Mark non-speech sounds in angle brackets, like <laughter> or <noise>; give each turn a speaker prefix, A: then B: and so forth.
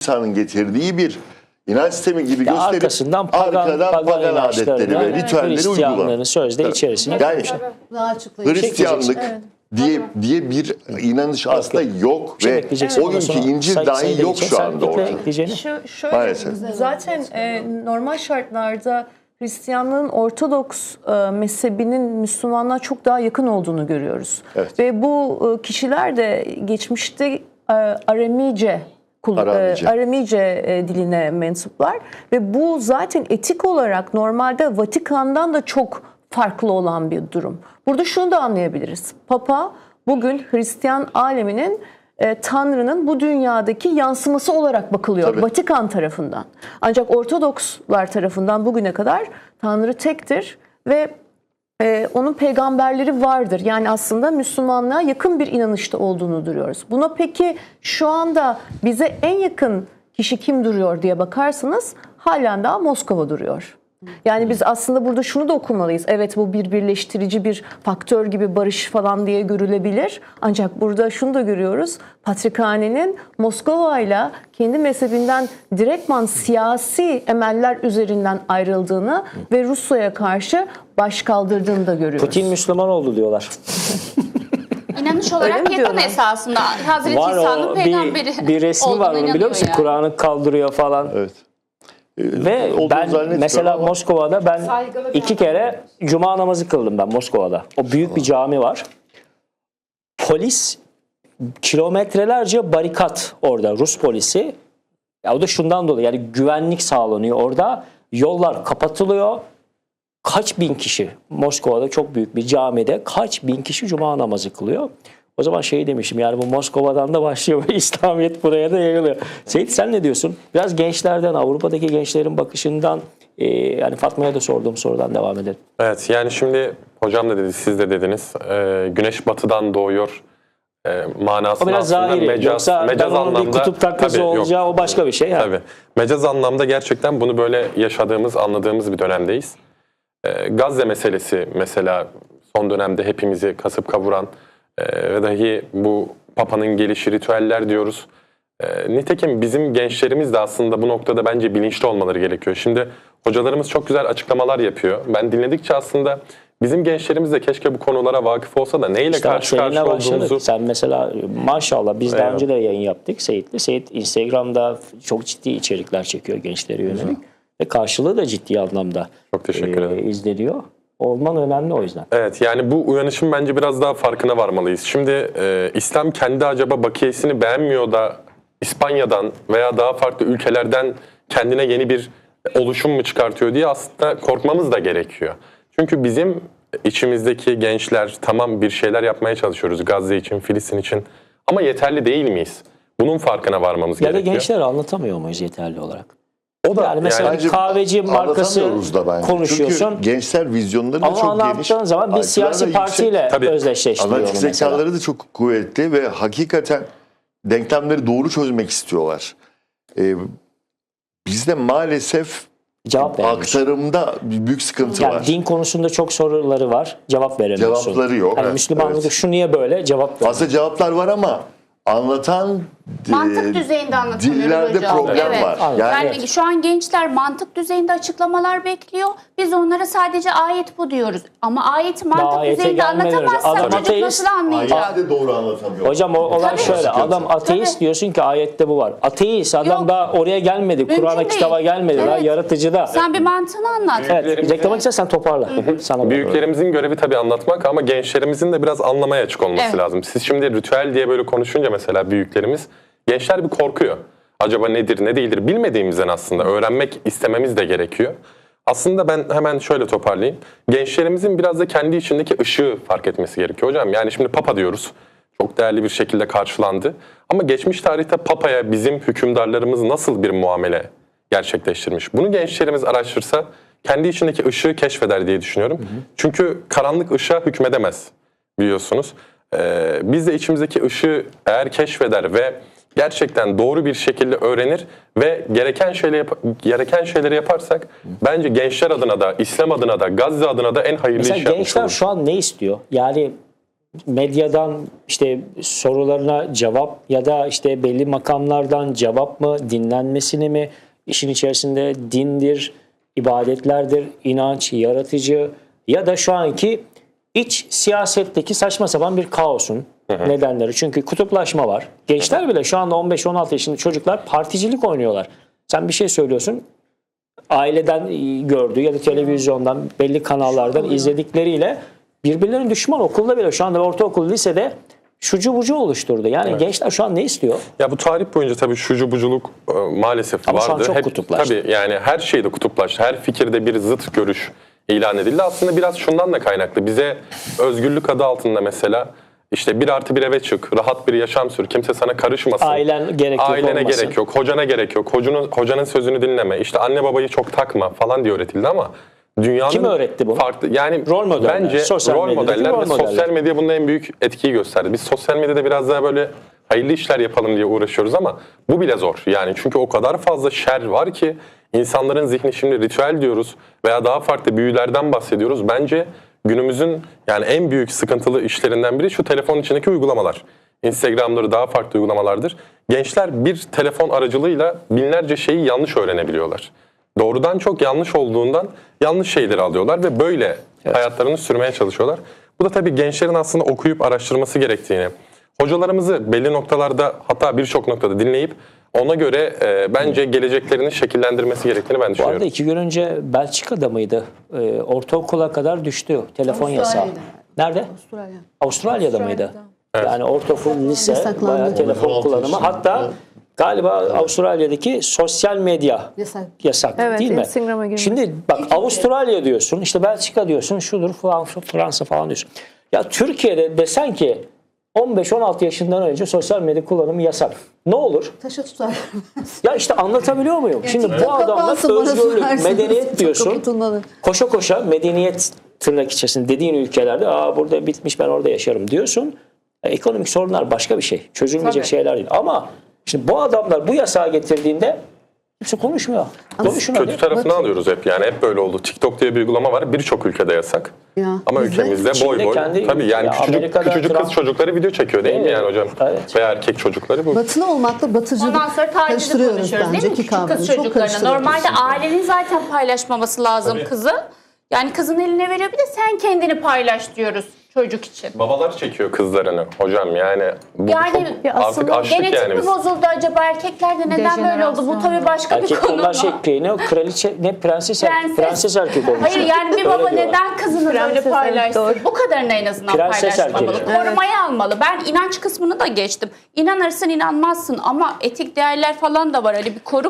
A: İsa'nın getirdiği bir inanç sistemi gibi
B: Ya
A: gösterip
B: arkasından pagan,
A: arkadan
B: pagan,
A: pagan adetleri ve ritüelleri
B: Hristiyanlığını
A: uygulamak.
B: sözde
A: Evet.
B: içerisine
A: Yani. Hristiyanlık
C: Evet.
A: diye diye bir inanış aslında yok
B: Şey
A: ve
B: ekleyeceksin.
A: o günkü İncil dahi yok şu anda ortada.
D: Şu, şöyle
A: Maalesef.
D: zaten e, normal şartlarda Hristiyanlığın Ortodoks e, mezhebinin Müslümanlığa çok daha yakın olduğunu görüyoruz.
A: Evet.
D: Ve bu e, kişiler de geçmişte e, Aramice
A: Aramice.
D: Aramice e, diline mensuplar ve bu zaten etik olarak normalde Vatikan'dan da çok farklı olan bir durum. Burada şunu da anlayabiliriz. Papa bugün Hristiyan aleminin e, Tanrı'nın bu dünyadaki yansıması olarak bakılıyor
A: Tabii.
D: Vatikan tarafından. Ancak Ortodokslar tarafından bugüne kadar Tanrı tektir ve e, onun peygamberleri vardır. Yani aslında Müslümanlığa yakın bir inanışta olduğunu duruyoruz. Buna peki şu anda bize en yakın kişi kim duruyor diye bakarsanız halen daha Moskova duruyor. Yani biz aslında burada şunu da okumalıyız. Evet bu bir birleştirici bir faktör gibi barış falan diye görülebilir. Ancak burada şunu da görüyoruz. Patrikhanenin Moskova ile kendi mezhebinden direktman siyasi emeller üzerinden ayrıldığını ve Rusya'ya karşı baş kaldırdığını da görüyoruz.
B: Putin Müslüman oldu diyorlar. <laughs>
E: İnanış olarak yakın esasında. Hazreti İsa'nın peygamberi
B: bir, bir resmi var onu biliyor musun?
E: yani.
B: Kur'an'ı kaldırıyor falan.
A: Evet. Ee,
B: Ve ben mesela
A: ama
B: Moskova'da ben
C: Saygılı
B: iki kere cuma namazı kıldım ben Moskova'da. O büyük bir cami var. Polis kilometrelerce barikat orada Rus polisi. Ya o da şundan dolayı yani güvenlik sağlanıyor orada. Yollar kapatılıyor. Kaç bin kişi Moskova'da çok büyük bir camide kaç bin kişi cuma namazı kılıyor. O zaman şey demişim yani bu Moskova'dan da başlıyor <laughs> İslamiyet buraya da yayılıyor. Seyit sen ne diyorsun? Biraz gençlerden Avrupa'daki gençlerin bakışından e, yani Fatma'ya da sorduğum sorudan devam edelim.
F: Evet yani şimdi hocam da dedi siz de dediniz e, güneş batıdan doğuyor e, manasında
B: O biraz zahiri.
F: mecaz,
B: Yoksa
F: mecaz
B: ben onun bir
F: anlamda
B: kutup taklası
F: Tabii, yok.
B: olacağı o başka bir şey. Yani.
F: Tabii. Mecaz anlamda gerçekten bunu böyle yaşadığımız, anladığımız bir dönemdeyiz. Ee, Gazze meselesi mesela son dönemde hepimizi kasıp kavuran e, ve dahi bu Papa'nın gelişi ritüeller diyoruz. E, nitekim bizim gençlerimiz de aslında bu noktada bence bilinçli olmaları gerekiyor. Şimdi hocalarımız çok güzel açıklamalar yapıyor. Ben dinledikçe aslında bizim gençlerimiz de keşke bu konulara vakıf olsa da neyle
B: İşte
F: karşı
B: seninle
F: karşı
B: başladık.
F: olduğumuzu...
B: Sen mesela maşallah biz daha
F: Eyvallah.
B: önce de yayın yaptık Seyit'le. Seyit Instagram'da çok ciddi içerikler çekiyor gençlere yönelik. Ve karşılığı da ciddi anlamda
F: Çok teşekkür
B: e, izleniyor. Olman önemli o yüzden.
F: Evet yani bu uyanışın bence biraz daha farkına varmalıyız. Şimdi e, İslam kendi acaba bakiyesini beğenmiyor da İspanya'dan veya daha farklı ülkelerden kendine yeni bir oluşum mu çıkartıyor diye aslında korkmamız da gerekiyor. Çünkü bizim içimizdeki gençler tamam bir şeyler yapmaya çalışıyoruz Gazze için, Filistin için ama yeterli değil miyiz? Bunun farkına varmamız
B: Ya da
F: gerekiyor.
B: gençler anlatamıyor muyuz yeterli olarak?
F: O da
B: Yani mesela bir kahveci markası
A: da bence.
B: konuşuyorsun.
A: Çünkü gençler vizyonları da
B: Ama
A: çok geniş.
B: anlattığın zaman bir siyasi partiyle
F: Tabii.
B: özdeşleştiriyor
A: Analitik zekaları da çok kuvvetli ve hakikaten denklemleri doğru çözmek istiyorlar. Ee, bizde maalesef
B: Cevap veremiyorsun.
A: aktarımda bir büyük sıkıntı
B: Yani
A: var.
B: din konusunda çok soruları var. Cevap veremiyorsun.
A: Cevapları yok.
B: Yani
A: Evet,
B: Müslümanlıkta
A: evet.
B: şu niye böyle cevap ver.
A: Aslında cevaplar var ama anlatan
E: Mantık
A: e,
E: düzeyinde anlatamıyoruz
A: dillerde
E: hocam.
A: problem
E: evet.
A: var. Yani
E: Yani şu an gençler mantık düzeyinde açıklamalar bekliyor. Biz onlara sadece ayet bu diyoruz. Ama ayeti mantık düzeyinde anlatamazsak çocuk
B: ateist,
E: nasıl anlayacak?
A: ayeti de doğru anlatamıyor.
B: Hocam o olay
E: Tabii.
B: şöyle. Adam ateist
E: Tabii.
B: diyorsun ki ayette bu var. Ateist adam
E: Yok.
B: daha oraya gelmedi. Kur'an'a kitaba gelmedi. Daha
E: Evet.
B: yaratıcıda.
E: Sen bir mantığını anlat.
B: Evet. Reklama istersen toparla. Sana.
F: Büyüklerimizin görevi tabii anlatmak ama gençlerimizin de biraz anlamaya açık olması
E: Evet.
F: lazım. Siz şimdi ritüel diye böyle konuşunca mesela büyüklerimiz gençler bir korkuyor. Acaba nedir ne değildir bilmediğimizden aslında öğrenmek istememiz de gerekiyor. Aslında ben hemen şöyle toparlayayım. Gençlerimizin biraz da kendi içindeki ışığı fark etmesi gerekiyor hocam. Yani şimdi Papa diyoruz. Çok değerli bir şekilde karşılandı. Ama geçmiş tarihte Papa'ya bizim hükümdarlarımız nasıl bir muamele gerçekleştirmiş? Bunu gençlerimiz araştırsa kendi içindeki ışığı keşfeder diye düşünüyorum. Çünkü karanlık ışığa hükmedemez biliyorsunuz. Ee, biz de içimizdeki ışığı eğer keşfeder ve gerçekten doğru bir şekilde öğrenir ve gereken şeyleri yap- gereken şeyleri yaparsak bence gençler adına da İslam adına da Gazze adına da en hayırlı
B: Mesela
F: iş yapmış
B: gençler
F: oluruz.
B: şu an ne istiyor? Yani medyadan işte sorularına cevap ya da işte belli makamlardan cevap mı, dinlenmesini mi, işin içerisinde dindir, ibadetlerdir, inanç, yaratıcı ya da şu anki iç siyasetteki saçma sapan bir kaosun nedenleri. Çünkü kutuplaşma var. Gençler bile şu anda 15-16 yaşında çocuklar particilik oynuyorlar. Sen bir şey söylüyorsun, aileden e, gördüğü ya da televizyondan belli kanallardan izledikleriyle birbirlerinin düşman okulda bile şu anda ortaokul lisede şucu bucu oluşturdu. Yani gençler şu an ne istiyor?
F: Ya bu tarih boyunca tabii şucu buculuk e, maalesef
B: Ama şu an
F: vardı.
B: çok kutuplaştı.
F: Tabii yani her şeyde kutuplaştı. Her fikirde bir zıt görüş ilan edildi. Aslında biraz şundan da kaynaklı. Bize özgürlük adı altında mesela işte bir artı bir eve çık, rahat bir yaşam sür, kimse sana karışmasın.
B: Ailen gerek yok
F: Ailene
B: olmasın.
F: gerek yok, hocana gerek yok, hocanın, hocanın sözünü dinleme, işte anne babayı çok takma falan diye öğretildi ama dünyanın
B: Kim öğretti bunu?
F: farklı yani
B: Rol modeller,
F: bence
B: sosyal
F: rol modeller
B: rol
F: ve
B: modeller.
F: sosyal medya bunda en büyük etkiyi gösterdi. Biz sosyal medyada biraz daha böyle hayırlı işler yapalım diye uğraşıyoruz ama bu bile zor. Yani çünkü o kadar fazla şer var ki insanların zihni şimdi ritüel diyoruz veya daha farklı büyülerden bahsediyoruz. Bence günümüzün yani en büyük sıkıntılı işlerinden biri şu telefonun içindeki uygulamalar. Instagram'ları daha farklı uygulamalardır. Gençler bir telefon aracılığıyla binlerce şeyi yanlış öğrenebiliyorlar. Doğrudan çok yanlış olduğundan yanlış şeyleri alıyorlar ve böyle hayatlarını sürmeye çalışıyorlar. Bu da tabii gençlerin aslında okuyup araştırması gerektiğini, hocalarımızı belli noktalarda hatta birçok noktada dinleyip ona göre e, bence geleceklerini şekillendirmesi gerektiğini ben
B: Bu
F: düşünüyorum.
B: arada iki gün önce Belçika'da mıydı? Ee, ortaokula kadar düştü telefon yasağı.
C: Avustralya'da.
B: Nerede?
C: Avustralya.
B: Avustralya'da mıydı? Yani ortaokul, lise,
C: Yasaklandı.
B: bayağı telefon
A: 16
B: kullanımı.
A: yaşında.
B: Hatta galiba Avustralya'daki sosyal medya
C: Yasak.
B: yasak
D: Evet,
B: değil mi?
D: Instagram'a girmek.
B: Şimdi bak Avustralya diyorsun, işte Belçika diyorsun, şudur falan, Fransa falan diyorsun. Ya Türkiye'de desen ki 15-16 yaşından önce sosyal medya kullanımı yasak. Ne olur?
C: Taşa tutar.
B: Ya işte anlatabiliyor muyum? Şimdi bu adamlar özgürlük, medeniyet diyorsun. Koşa koşa medeniyet tırnak içerisinde dediğin ülkelerde Aa, burada bitmiş ben orada yaşarım diyorsun. E, ekonomik sorunlar başka bir şey. Çözülmeyecek
E: Tabii.
B: şeyler değil. Ama şimdi bu adamlar bu yasağı getirdiğinde kimse konuşmuyor. Konuşun
F: Kötü
B: hadi.
F: tarafını alıyoruz hep yani hep böyle oldu. TikTok diye bir uygulama var birçok ülkede yasak.
C: Ya,
F: Ama
C: bizde-
F: ülkemizde boy
B: Çin'de
F: boy.
B: kendi-
F: Tabii yani
B: ya
F: küçücük,
B: Amerika'da
F: küçücük
B: Trump-
F: kız çocukları video çekiyor değil mi
B: Evet,
F: yani hocam?
B: evet.
F: Veya erkek çocukları bu.
C: Batılı olmakla batıcılık
E: Ondan sonra tacizi
C: karıştırıyoruz
E: konuşuyoruz
C: bence
E: değil mi?
C: iki
E: Küçük
C: kavramı.
E: kız
C: Çok
E: çocuklarına.
C: karıştırıyoruz.
E: Normalde ailenin zaten paylaşmaması lazım kızı. Yani kızın eline veriyor bir de sen kendini paylaş diyoruz çocuk için.
F: Babalar çekiyor kızlarını hocam yani. Bu
E: Yani
F: çok
D: Ya
F: artık
D: aslında
E: Genetik
F: yani
E: mi
F: biz.
E: bozuldu acaba erkeklerde neden böyle oldu? Bu tabii başka bir
B: Erkek
E: konu.
B: bunlar şey ne o kraliçe ne prenses
E: Prenses.
B: prenses, erkek olmuş.
E: Hayır yani bir
B: Öyle
E: baba
B: diyorlar.
E: neden kızını böyle
D: Prenses,
E: paylaşsın?
D: doğru.
E: Bu kadarını en azından
B: Prenses
E: paylaşmamalı.
B: erkeği.
E: Korumaya almalı. Ben inanç kısmını da geçtim. İnanırsın inanmazsın ama etik değerler falan da var. Hani bir koru